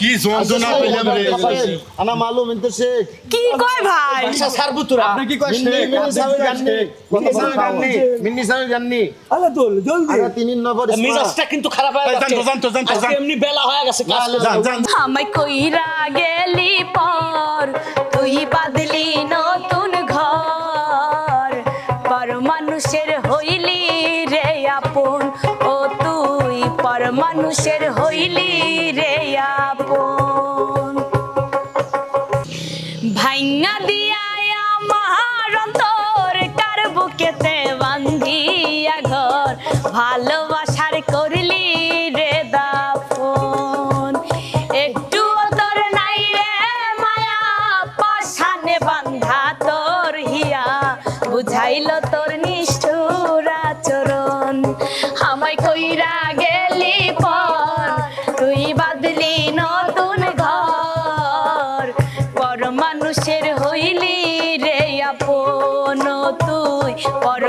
কি যন্ত্রণা পেলাম রে? আনা মালুম ইনতে শেখ। কি কয় ভাই? আচ্ছা সারবু তোরা আপনি কি কয় শেখ? মিন্নি সাহেব আপনি কি কয় জাননি? মিন্নি সাহেব জাননি? মিন্নি সাহেব জাননি? আলা তোল জলদি। আনা তিন নম্বর মিজাজটা কিন্তু খারাপ হয়ে এই, জান জান জান জান। এমনি বেলা হয়ে গেছে ক্লাস জান জান। আমায় কইরা গেলি পর তুই বাদলি নতুন ঘর। পর মানুষের হইলি রে আপন ও তুই পর মানুষের হইলি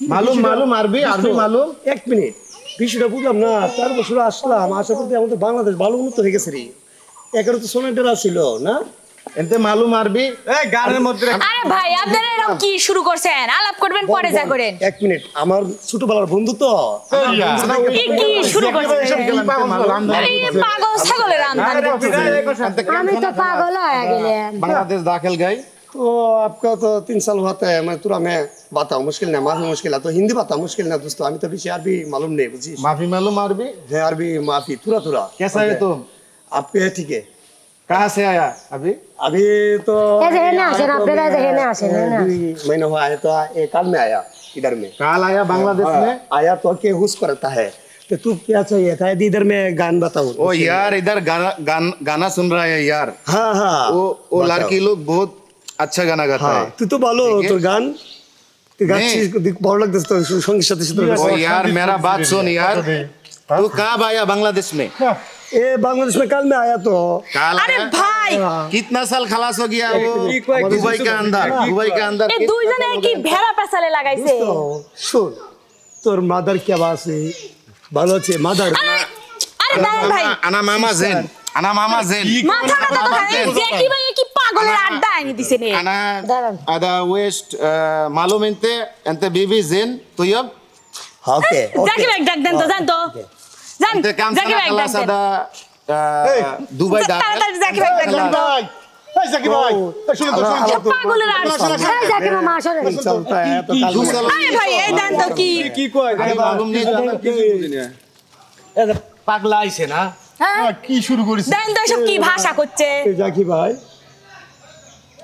মালুম মালুম আরবি আরবি মালুম। এক মিনিট। বিষয়টা বুঝলাম না চার বছর আসলাম আসার পর আমাদের বাংলাদেশ ভালো উন্নত হয়ে গেছে রে। তো সোনার ডেরা ছিল না? এতে মালুম আরবি। এই গানের মধ্যে আরে ভাই আপনারা এরকম কি শুরু করছেন? আলাপ করবেন পরে যা করেন। এক মিনিট আমার ছোটবেলার বন্ধু তো। কি শুরু করছেন? আমি তো পাগল হয়ে গেলাম। বাংলাদেশ দাখিল গাই। तो आपका तो तीन साल हुआ है मैं तुरा मैं बताऊँ मुश्किल ना माफ़ी मुश्किल है तो हिंदी बताऊँ मुश्किल ना दोस्तों हमें तो यार भी मालूम नहीं बुझी? माफ़ी मालूम अरबी है अरबी माफ़ी तुरा तुरा। कैसा है तुम? आपके ठीक है। कहाँ से आया अभी? अभी तो, तो महीने हुआ है तो काल में आया इधर में। काल आया बांग्लादेश हाँ, में? आया तो के हुस करता है। तो तू क्या चाहिए था? यदि इधर में गान बताऊ। ओ यार इधर गाना गाना सुन रहा है यार। हाँ हाँ। वो वो लड़की लोग बहुत अच्छा गाना गाता हाँ है तू तो बोलो ठीक है। তোর গান তুই नहीं। গাচ্ছিস দেখ- ভালো লাগতেছে তো সঙ্গীর সাথে সাথে ओ यार मेरा बात सुन यार तू कब आया बांग्लादेश में ए बांग्लादेश में कल में आया तो काल আরে आया ভাই कितना साल खलास हो गया वो दुबई के अंदर दुबई के अंदर এই দুইজনে কি ভেড়া পেছালে লাগাইছে তো শোন তোর মাদার কে আছে ভালো আছে মাদার আরে আরে দাঁড়ান ভাই আনা- আনা মামা জেন আনা মামা জেন মাথাটা তো খারাপ দেখি ভাই এ কি পাগলের আড্ডা আদা ওয়েস্ট বিবি জেন ওকে জাকি ডাক দেন তো জান তো। জান জাকি ডাক দেন। দুবাই ডাক জাকি ডাক দেন। তো পাগলা আইসে না? কি শুরু করিস হ্যাঁ। সব কি ভাষা করছে? জাকি ভাই।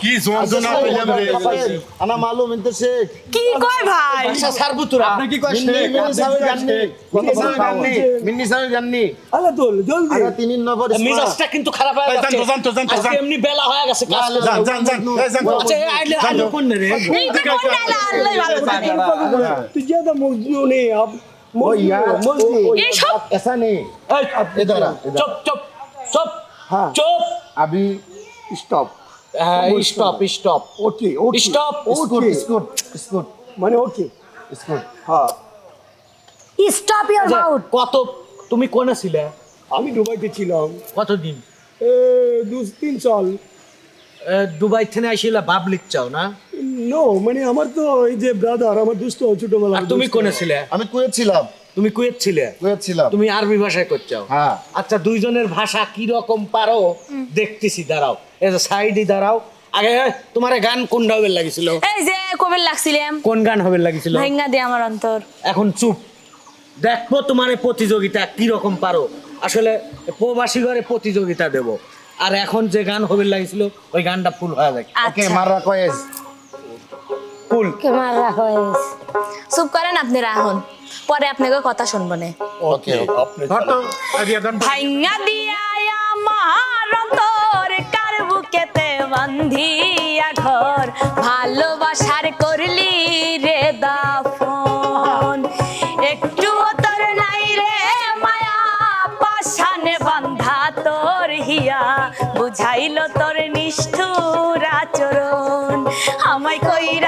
কি যন্ত্রণা পেলাম রে আনা মালুম ইনতে শেখ কি কই ভাই আচ্ছা সারবুতুরা আপনি কি কই শেখ মিন্নি সাহেব জাননি মিন্নি সাহেব জাননি মিন্নি সাহেব জাননি আলা দল জলদি আরে তিনি নগর মিজাজটা কিন্তু খারাপ হয়ে গেছে জান তো জান তো জান এমনি বেলা হয়ে গেছে কাজ জান জান জান জান আচ্ছা এই আইলে আইলে কোন রে এই তো কোন আলা আল্লাহ ভালো জানে তুই যেটা মজনু নে আব মজনু মজনু এই সব ऐसा नहीं इधर चुप चुप चुप हाँ चुप अभी stop stop stop okay okay stop okay scoot scoot মানে ওকে স্কুট হ্যাঁ স্টপ ইওর মাউথ কত তুমি কোন ছিলে? আমি দুবাইতে ছিলাম। কতদিন? এ দু তিন সাল। দুবাই থেকে আসিলা বাবলিক চাও না? নো মানে আমার তো এই যে ব্রাদার আমার দুস্থ ছোটবেলা আর তুমি কোনে ছিলে? আমি কুয়েত ছিলাম। তুমি কুয়েত ছিলে? কুয়েত ছিলাম। তুমি আরবি ভাষায় করছ? হ্যাঁ। আচ্ছা দুইজনের ভাষা কি রকম পারো? দেখতেছি দাঁড়াও। এই যে সাইডে দাঁড়াও। আগে তোমার গান কোনটা হবে লাগিছিল? এই যে কবে লাগছিলাম। কোন গান হবে লাগিছিল? ভাঙ্গা দিয়ে আমার অন্তর। এখন চুপ। দেখব তোমার প্রতিযোগিতা কি রকম পারো। আসলে প্রবাসী ঘরে প্রতিযোগিতা দেব। আর এখন যে গান হবে লাগিছিল ওই গানটা ফুল হয়ে যায় ওকে আচ্ছা মাররা কয়েস। ফুল কে মার রাখো চুপ করেন আপনি রাহুন পরে আপনাকে কথা শুনব না। ওকে আপনি ভাঙ্গা দিয়া আমার অন্তর কার বুকেতে বান্ধিয়া ঘর? ভালোবাসার করলি রে দাফন। একটু তোর নাই রে মায়া পাশানে বান্ধা তোর হিয়া। বুঝাইল তোর নিষ্ঠুর আচরণ। আমায় কইরা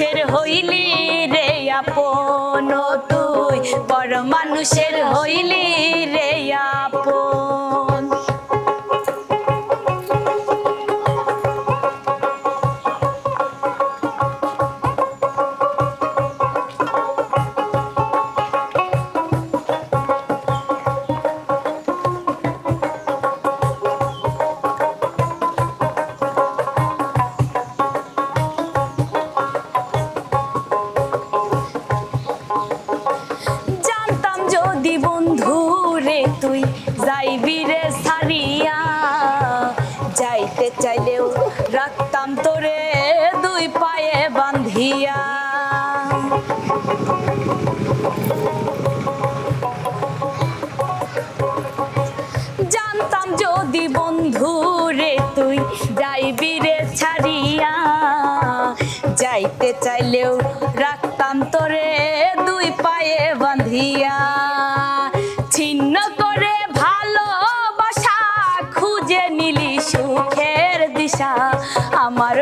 মানুষের হইলি রে আপন তুই বড় মানুষের হইলি রে আপন দুই পায়ে বান্ধিয়া। জানতাম যদি বন্ধু রে তুই যাইবি রে ছাড়িয়া, যাইতে চাইলেও রাখতাম তোরে দুই পায়ে বাঁধিয়া ছিন্ন করে ভালোবাসা খুঁজে নিলি সুখের দিশা, আমার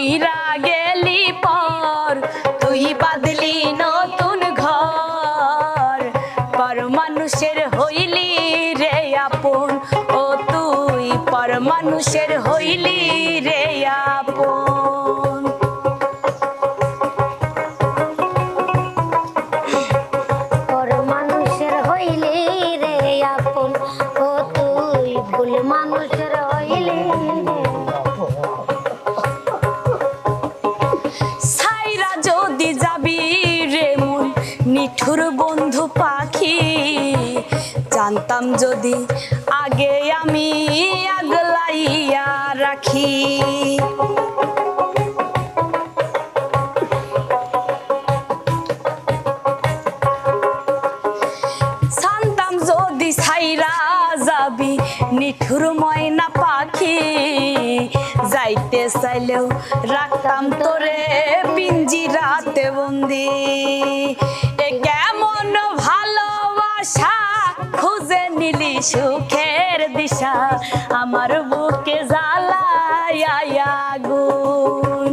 কইরা গেলি পর, তুই বাদলি নতুন ঘর। পর মানুষের হইলি রে আপন, ও তুই পর মানুষের হইলি জানতাম যদি আগে আমি আগলাইয়া রাখি। জানতাম যদি সাইরা যাবি নিঠুর ময়না পাখি, যাইতে চাইলেও রাখতাম তোরে পিঞ্জিরাতে বন্দি। এ কেমন ভালোবাসা খুঁজে নিলি সুখের দিশা, আমার বুকে জ্বালায় আগুন।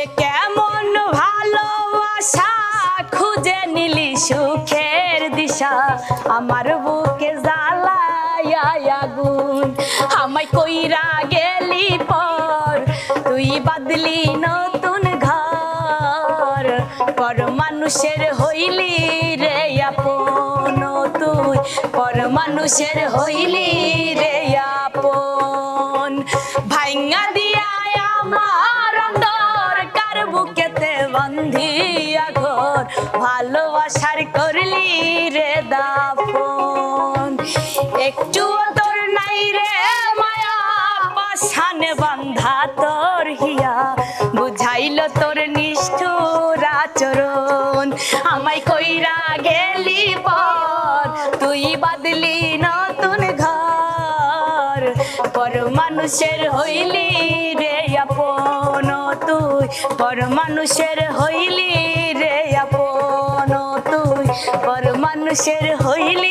এ কেমন ভালোবাসা, খুঁজে নিলি সুখের দিশা, আমার বুকে জ্বালায় আগুন। আমায় কইরা গেলি পর, তুই বাদলি নতুন ঘর। পর মানুষের হইলি মানুষের হইলি রে আপন। ভাইঙ্গা দিয়া আমার অন্তর, কার বুকেতে বন্ধিয়া ঘর। ভালোবাসার করলি রে দাফন। একটু তোর নাই রে মায়া পাশানে বান্ধা তোর। বাদলি নতুন ঘর। পর মানুষের হইলি রে আপন তুই। পর মানুষের হইলি রে আপন তুই। পর মানুষের হইলি